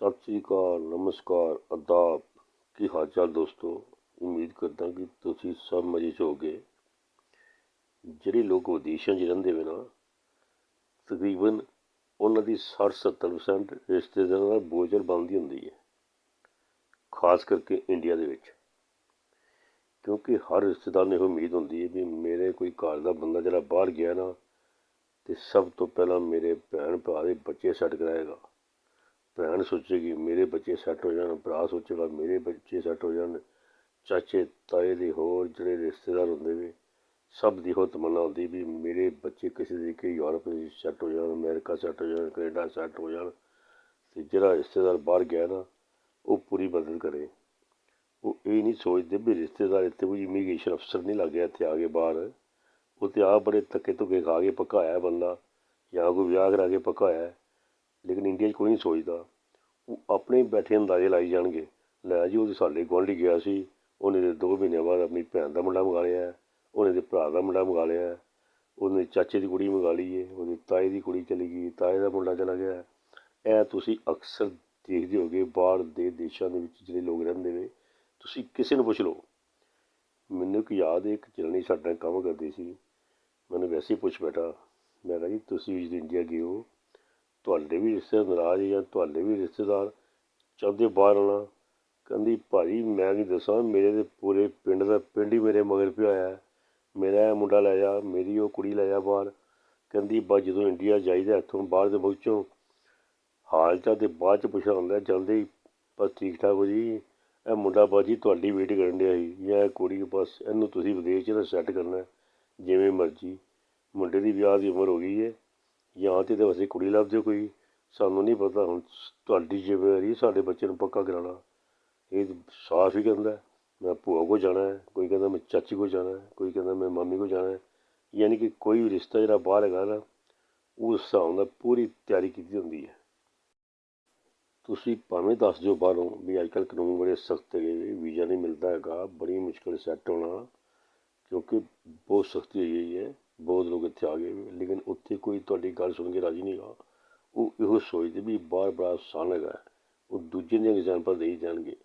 ਸਤਿ ਸ੍ਰੀ ਅਕਾਲ, ਨਮਸਕਾਰ ਆਦਾਬ ਕੀ ਹਾਲ ਚਾਲ ਦੋਸਤੋ? ਉਮੀਦ ਕਰਦਾ ਕਿ ਤੁਸੀਂ ਸਭ ਮਜ਼ੇ 'ਚ ਹੋਗੇ ਜਿਹੜੇ ਲੋਕ ਵਿਦੇਸ਼ਾਂ 'ਚ ਰਹਿੰਦੇ ਵੇ ਨਾ, ਤਕਰੀਬਨ ਉਹਨਾਂ ਦੀ 60-70% ਰਿਸ਼ਤੇਦਾਰਾਂ ਦਾ ਬੋਝਲ ਬਣਦੀ ਹੁੰਦੀ ਹੈ। ਖਾਸ ਕਰਕੇ ਇੰਡੀਆ ਦੇ ਵਿੱਚ। ਕਿਉਂਕਿ ਹਰ ਰਿਸ਼ਤੇਦਾਰ ਨੂੰ ਇਹ ਉਮੀਦ ਹੁੰਦੀ ਹੈ ਵੀ ਮੇਰੇ ਕੋਈ ਘਰ ਦਾ ਬੰਦਾ ਜਿਹੜਾ ਬਾਹਰ ਗਿਆ ਨਾ, ਤੇ ਸਭ ਤੋਂ ਪਹਿਲਾਂ ਮੇਰੇ ਭੈਣ ਭਰਾ ਦੇ ਬੱਚੇ ਸੈੱਟ ਕਰਾਏਗਾ। ਭੈਣ ਸੋਚੇਗੀ, ਮੇਰੇ ਬੱਚੇ ਸੈੱਟ ਹੋ ਜਾਣ, ਭਰਾ ਸੋਚੇਗਾ, ਮੇਰੇ ਬੱਚੇ ਸੈੱਟ ਹੋ ਜਾਣ, ਚਾਚੇ, ਤਾਏ ਦੇ ਹੋਰ ਜਿਹੜੇ ਰਿਸ਼ਤੇਦਾਰ ਹੁੰਦੇ ਵੇ ਸਭ ਦੀ ਹੋ ਤਮੰਨਾ ਹੁੰਦੀ ਵੀ ਮੇਰੇ ਬੱਚੇ ਕਿਸੇ ਤਰੀਕੇ ਯੂਰਪ ਵਿੱਚ ਸੈੱਟ ਹੋ ਜਾਣ, ਅਮਰੀਕਾ ਸੈੱਟ ਹੋ ਜਾਣ, ਕੈਨੇਡਾ ਸੈੱਟ ਹੋ ਜਾਣ, ਤੇ ਜਿਹੜਾ ਰਿਸ਼ਤੇਦਾਰ ਬਾਹਰ ਗਿਆ ਨਾ, ਉਹ ਪੂਰੀ ਮਦਦ ਕਰੇ। ਉਹ ਇਹ ਨਹੀਂ ਸੋਚਦੇ ਵੀ ਰਿਸ਼ਤੇਦਾਰ ਇੱਥੇ ਕੋਈ ਇਮੀਗ੍ਰੇਸ਼ਨ ਅਫਸਰ ਨਹੀਂ ਲੱਗ ਗਿਆ, ਇੱਥੇ ਆ ਕੇ ਬਾਹਰ। ਉਹ ਤੇ ਆਪ ਬੜੇ ਧੱਕੇ ਧੁੱਕੇ ਖਾ ਕੇ ਪਕਾਇਆ ਬੰਦਾ, ਜਾਂ ਕੋਈ ਵਿਆਹ ਕਰਾ ਕੇ ਪਕਾਇਆ ਲੇਕਿਨ ਇੰਡੀਆ 'ਚ ਕੋਈ ਨਹੀਂ ਸੋਚਦਾ। ਉਹ ਆਪਣੇ ਬੈਠੇ ਅੰਦਾਜ਼ੇ ਲਾਈ ਜਾਣਗੇ। ਲੈ ਜੀ, ਉਹ ਸਾਡੇ ਗੁਆਂਢੀ ਗਿਆ ਸੀ। ਉਹਨੇ ਦੇ ਦੋ ਮਹੀਨਿਆਂ ਬਾਅਦ ਆਪਣੀ ਭੈਣ ਦਾ ਮੁੰਡਾ ਮੰਗਾ ਲਿਆ। ਉਹਨੇ ਦੇ ਭਰਾ ਦਾ ਮੁੰਡਾ ਮੰਗਾ ਲਿਆ। ਉਹਨੇ ਚਾਚੇ ਦੀ ਕੁੜੀ ਮੰਗਾ ਲਈ ਏ। ਉਹਦੀ ਤਾਏ ਦੀ ਕੁੜੀ ਚਲੀ ਗਈ। ਤਾਏ ਦਾ ਮੁੰਡਾ ਚਲਾ ਗਿਆ। ਇਹ ਤੁਸੀਂ ਅਕਸਰ ਦੇਖਦੇ ਹੋਗੇ ਬਾਹਰ ਦੇ ਦੇਸ਼ਾਂ ਦੇ ਵਿੱਚ ਜਿਹੜੇ ਲੋਕ ਰਹਿੰਦੇ ਨੇ। ਤੁਸੀਂ ਕਿਸੇ ਨੂੰ ਪੁੱਛ ਲਓ। ਮੈਨੂੰ ਇੱਕ ਯਾਦ ਹੈ ਇੱਕ ਜਨਾਨੀ ਸਾਡਾ ਕੰਮ ਕਰਦੀ ਸੀ। ਮੈਨੂੰ ਵੈਸੇ ਹੀ ਪੁੱਛ ਬੈਠਾ। ਮੈਂ ਕਿਹਾ ਜੀ, ਤੁਸੀਂ ਵੀ ਇੰਡੀਆ ਗਏ ਹੋ ਤੁਹਾਡੇ ਵੀ ਰਿਸ਼ਤੇਦਾਰ ਨਾਰਾਜ਼ ਜਾਂ ਤੁਹਾਡੇ ਵੀ ਰਿਸ਼ਤੇਦਾਰ ਚਾਹੁੰਦੇ ਬਾਹਰ ਆਉਣਾ। ਕਹਿੰਦੀ, ਭਾਜੀ, ਮੈਂ ਕੀ ਦੱਸਾਂ, ਮੇਰੇ ਦੇ ਪੂਰੇ ਪਿੰਡ ਦਾ, ਪਿੰਡ ਹੀ ਮੇਰੇ ਮਗਰ ਪਿਆ ਹੋਇਆ ਮੇਰਾ ਇਹ ਮੁੰਡਾ ਲੈ ਜਾ, ਮੇਰੀ ਉਹ ਕੁੜੀ ਲੈ ਜਾ ਬਾਹਰ। ਕਹਿੰਦੀ ਬਾ ਜਦੋਂ ਇੰਡੀਆ ਜਾਈਦਾ, ਇੱਥੋਂ ਬਾਹਰ ਦੇ ਮੁਲਕ ਚੋਂ ਹਾਲ ਚਾਲ ਦੇ ਬਾਅਦ ਚ ਪੁੱਛਣਾ ਹੁੰਦਾ ਜਾਂਦੇ ਹੀ, ਬਸ ਠੀਕ ਠਾਕ ਹੋ ਜੀ। ਇਹ ਮੁੰਡਾ ਬਾਜੀ ਤੁਹਾਡੀ ਵੇਟ ਕਰਨ ਡਿਆ ਸੀ। ਜਾਂ ਇਹ ਕੁੜੀ, ਬਸ ਇਹਨੂੰ ਤੁਸੀਂ ਵਿਦੇਸ਼ 'ਚ ਸੈੱਟ ਕਰਨਾ, ਜਿਵੇਂ ਮਰਜ਼ੀ। ਮੁੰਡੇ ਦੀ ਵਿਆਹ ਦੀ ਉਮਰ ਹੋ ਗਈ ਹੈ ਜਾਂ ਤੇ ਵਸੇ ਕੁੜੀ ਲੱਭ ਦਿਓ ਕੋਈ? ਸਾਨੂੰ ਨਹੀਂ ਪਤਾ ਹੁਣ, ਤੁਹਾਡੀ ਜ਼ਿੰਮੇਵਾਰੀ ਸਾਡੇ ਬੱਚੇ ਨੂੰ ਪੱਕਾ ਕਰਾਉਣਾ। ਇਹ ਸਾਫ਼ ਹੀ ਕਹਿੰਦਾ, ਮੈਂ ਭੂਆ ਕੋਲ ਜਾਣਾ ਹੈ, ਕੋਈ ਕਹਿੰਦਾ ਮੈਂ ਚਾਚੀ ਕੋਲ ਜਾਣਾ ਹੈ, ਕੋਈ ਕਹਿੰਦਾ ਮੈਂ ਮਾਮੀ ਕੋਲ ਜਾਣਾ ਹੈ। ਯਾਨੀ ਕਿ ਕੋਈ ਵੀ ਰਿਸ਼ਤਾ ਜਿਹੜਾ ਬਾਹਰ ਹੈਗਾ ਨਾ, ਉਸ ਹਿਸਾਬ ਨਾਲ ਪੂਰੀ ਤਿਆਰੀ ਕੀਤੀ ਹੁੰਦੀ ਹੈ। ਤੁਸੀਂ ਭਾਵੇਂ ਦੱਸ ਦਿਓ ਬਾਹਰੋਂ ਵੀ ਅੱਜ ਕੱਲ੍ਹ ਕਾਨੂੰਨ ਬੜੇ ਸਖਤ ਹੈਗੇ, ਵੀਜ਼ਾ ਨਹੀਂ ਮਿਲਦਾ ਹੈਗਾ, ਬੜੀ ਮੁਸ਼ਕਲ ਸੈੱਟ ਹੋਣਾ, ਕਿਉਂਕਿ ਬਹੁਤ ਸਖਤੀ ਹੋਈ ਹੋਈ ਹੈ। ਬਹੁਤ ਲੋਕ ਇੱਥੇ ਆ ਗਏ। ਲੇਕਿਨ ਉੱਥੇ ਕੋਈ ਤੁਹਾਡੀ ਗੱਲ ਸੁਣ ਕੇ ਰਾਜੀ ਨਹੀਂ ਗਾ ਉਹ ਇਹੋ ਸੋਚਦੇ ਵੀ ਬਾਹਰ ਬੜਾ ਆਸਾਨ ਹੈਗਾ। ਉਹ ਦੂਜੇ ਦੀਆਂ ਐਗਜ਼ਾਮਪਲ ਦੇਈ ਜਾਣਗੇ।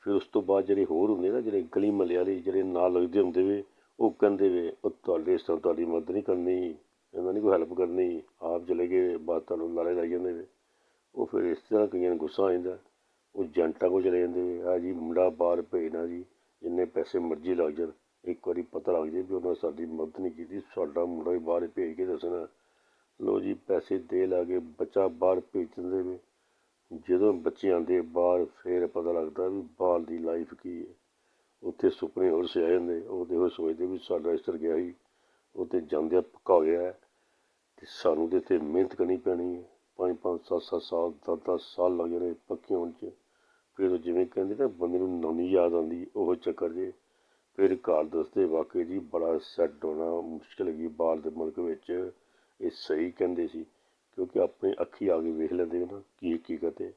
ਫਿਰ ਉਸ ਤੋਂ ਬਾਅਦ ਜਿਹੜੇ ਹੋਰ ਹੁੰਦੇ ਨਾ, ਜਿਹੜੇ ਗਲੀ ਮਹੱਲੇ ਵਾਲੇ, ਜਿਹੜੇ ਨਾਲ ਲੱਗਦੇ ਹੁੰਦੇ ਵੇ, ਉਹ ਕਹਿੰਦੇ ਵੇ, ਉਹ ਤੁਹਾਡੇ ਇਸ ਤਰ੍ਹਾਂ ਤੁਹਾਡੀ ਮਦਦ ਨਹੀਂ ਕਰਨੀ, ਇਹਨਾਂ ਨਹੀਂ ਕੋਈ ਹੈਲਪ ਕਰਨੀ, ਆਪ ਚਲੇ ਗਏ ਬਾਤ ਤੁਹਾਨੂੰ ਲਾਰੇ ਲਾਈ ਜਾਂਦੇ ਵੇ। ਉਹ ਫਿਰ ਇਸ ਤਰ੍ਹਾਂ ਕਈਆਂ ਨੂੰ ਗੁੱਸਾ ਆ ਜਾਂਦਾ। ਉਹ ਏਜੰਟਾਂ ਕੋਲ ਚਲੇ ਜਾਂਦੇ ਵੇ, ਆ ਜੀ, ਮੁੰਡਾ ਬਾਹਰ ਭੇਜਣਾ ਜੀ, ਜਿੰਨੇ ਪੈਸੇ ਮਰਜ਼ੀ ਲੱਗ ਜਾਣ। ਇੱਕ ਵਾਰੀ ਪਤਾ ਲੱਗ ਜੇ ਵੀ ਉਹਨਾਂ ਸਾਡੀ ਮਦਦ ਨਹੀਂ ਕੀਤੀ, ਸਾਡਾ ਮੁੰਡਾ ਹੀ ਬਾਹਰ ਭੇਜ ਕੇ ਦੱਸਣਾ। ਲੋ ਜੀ, ਪੈਸੇ ਦੇ ਲਾ ਕੇ ਬੱਚਾ ਬਾਹਰ ਭੇਜ ਦਿੰਦੇ ਵੇ ਜਦੋਂ ਬੱਚੇ ਆਉਂਦੇ ਬਾਹਰ, ਫਿਰ ਪਤਾ ਲੱਗਦਾ ਵੀ ਬਾਹਰ ਦੀ ਲਾਈਫ ਕੀ ਹੈ। ਉੱਥੇ ਸੁਪਨੇ ਹੋਰ ਸਿਆ ਆ ਜਾਂਦੇ ਉਹ ਦੇਖੋ ਸੋਚਦੇ ਵੀ ਸਾਡਾ ਇਸ ਤਰ੍ਹਾਂ ਗਿਆ ਸੀ ਉੱਥੇ ਜਾਂਦਿਆਂ ਪੱਕਾ ਹੋ। ਗਿਆ ਤੇ ਸਾਨੂੰ ਤੇ ਇੱਥੇ ਮਿਹਨਤ ਕਰਨੀ ਪੈਣੀ ਹੈ। ਪੰਜ ਪੰਜ, ਸੱਤ ਸੱਤ ਸਾਲ, ਦਸ ਦਸ ਸਾਲ ਲੱਗ ਜਾਣੇ ਪੱਕੇ ਹੋਣ 'ਚ। ਫਿਰ ਜਿਵੇਂ ਕਹਿੰਦੇ ਨਾ, ਬੰਦੇ ਨੂੰ ਨਵੀਂ ਯਾਦ ਆਉਂਦੀ, ਉਹ ਚੱਕਰ ਜੇ। ਫਿਰ ਘਰ ਦੱਸਦੇ ਵਾਕਈ ਜੀ ਬੜਾ ਸੈੱਟ ਹੋਣਾ, ਮੁਸ਼ਕਿਲ ਹੈਗੀ ਬਾਹਰ ਦੇ ਮੁਲਕ ਵਿੱਚ। ਇਹ ਸਹੀ ਕਹਿੰਦੇ ਸੀ, ਕਿਉਂਕਿ ਆਪਣੇ ਅੱਖੀ ਆ ਕੇ ਵੇਖ ਲੈਂਦੇ ਨਾ, ਕੀ ਹਕੀਕਤ ਹੈ,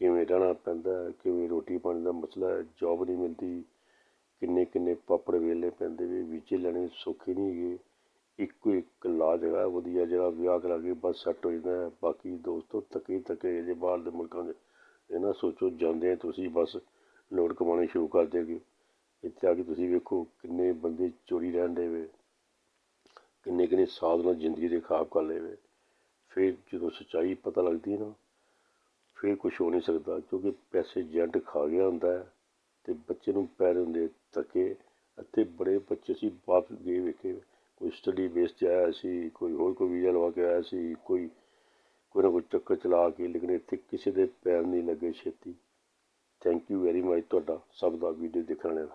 ਕਿਵੇਂ ਰਹਿਣਾ ਪੈਂਦਾ, ਕਿਵੇਂ ਰੋਟੀ ਪਾਣੀ ਦਾ ਮਸਲਾ ਹੈ ਜੌਬ ਨਹੀਂ ਮਿਲਦੀ ਕਿੰਨੇ ਕਿੰਨੇ ਪਾਪੜ ਵੇਲੇ ਪੈਂਦੇ ਵੀ ਵੀਜ਼ੇ ਲੈਣੇ ਸੌਖੇ ਨਹੀਂ ਹੈਗੇ। ਇੱਕੋ ਇੱਕ ਇਲਾਜ ਹੈਗਾ, ਵਧੀਆ ਜਿਹੜਾ ਵਿਆਹ ਕਰਾ ਕੇ ਬਸ ਸੈੱਟ ਹੋ ਜਾਂਦਾ ਬਾਕੀ ਦੋਸਤੋ ਤੱਕੇ ਤੱਕੇ ਜੇ ਬਾਹਰ ਦੇ ਮੁਲਕਾਂ ਦੇ, ਇਹ ਨਾ ਸੋਚੋ, ਜਾਂਦੇ ਤੁਸੀਂ, ਬਸ ਲੋੜ ਕਮਾਉਣੇ ਸ਼ੁਰੂ ਕਰ ਦੇਗੇ ਇੱਥੇ ਆ ਕੇ ਤੁਸੀਂ ਵੇਖੋ ਕਿੰਨੇ ਬੰਦੇ ਚੋਰੀ ਰਹਿਣ ਦੇ ਵੇ, ਕਿੰਨੇ ਕਿੰਨੇ ਸਾਲ ਨਾਲ ਜ਼ਿੰਦਗੀ ਦੇ ਖਾਬ ਕਰ ਲਏ ਵੇ। ਫਿਰ ਜਦੋਂ ਸੱਚਾਈ ਪਤਾ ਲੱਗਦੀ ਨਾ, ਫਿਰ ਕੁਝ ਹੋ ਨਹੀਂ ਸਕਦਾ ਕਿਉਂਕਿ ਪੈਸੇ ਏਜੰਟ ਖਾ ਗਿਆ ਹੁੰਦਾ ਹੈ ਤੇ ਬੱਚੇ ਨੂੰ ਪੈਰ ਹੁੰਦੇ ਤੱਕੇ ਅਤੇ ਬੜੇ ਬੱਚੇ ਸੀ ਵਾਪਸ ਗਏ ਵੇਖੇ, ਕੋਈ ਸਟੱਡੀ ਬੇਸ 'ਤੇ ਆਇਆ ਸੀ, ਕੋਈ ਹੋਰ ਕੋਈ ਵੀਜ਼ਾ ਲਵਾ ਕੇ ਆਇਆ ਸੀ, ਕੋਈ ਕੋਈ ਨਾ ਕੋਈ ਚੱਕਰ ਚਲਾ ਕੇ, ਲੇਕਿਨ ਇੱਥੇ ਕਿਸੇ ਦੇ ਪੈਰ ਨਹੀਂ ਲੱਗੇ ਛੇਤੀ। ਥੈਂਕ ਯੂ ਵੈਰੀ ਮਚ ਤੁਹਾਡਾ, ਸਭ ਦਾ ਵੀਡੀਓ ਦੇਖਣ ਵਾਲਿਆਂ